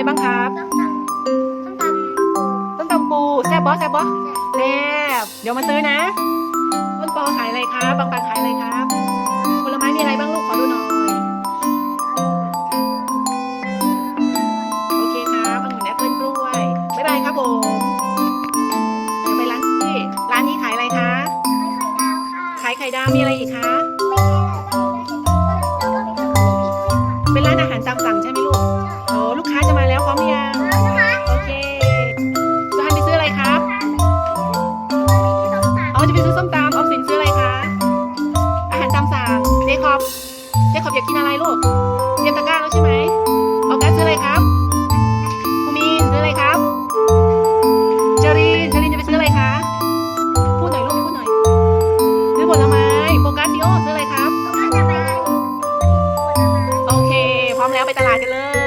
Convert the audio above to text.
อะไรบ้างครับส้มตำส้มตำส้มตำปูแซ่บบอสแซ่บบอสแซ่บเดี๋ยวมาซื้อนะต้นปอขายอะไรครับบางปันขายอะไรครับผลไม้มีอะไรบ้างลูกขอดูหน่อยโอเคครับองุ่นแอปเปิ้ลกล้วยบ๊ายบายครับผมเดี๋ยวไปร้านที่ร้านนี้ขายอะไรคะไข่ไข่ดาวค่ะขายไข่ดาวมีอะไรอีกคะเป็นร้านอาหารตามสั่งใช่ไหมลูก เจคอบ เจคอบอยากกินอะไรลูกเตรียมตะกร้าแล้วใช่ไหมเอาแก๊สซื้ออะไรครับภูมินซื้ออะไรครับ เจรีนเจรีนจะไปซื้ออะไรคะ พูดหน่อยลูกพูดหน่อย ซื้อผลไม้ โฟกัสดิโอซื้ออะไรครับ โอเค พร้อมแล้วไปตลาดกันเลย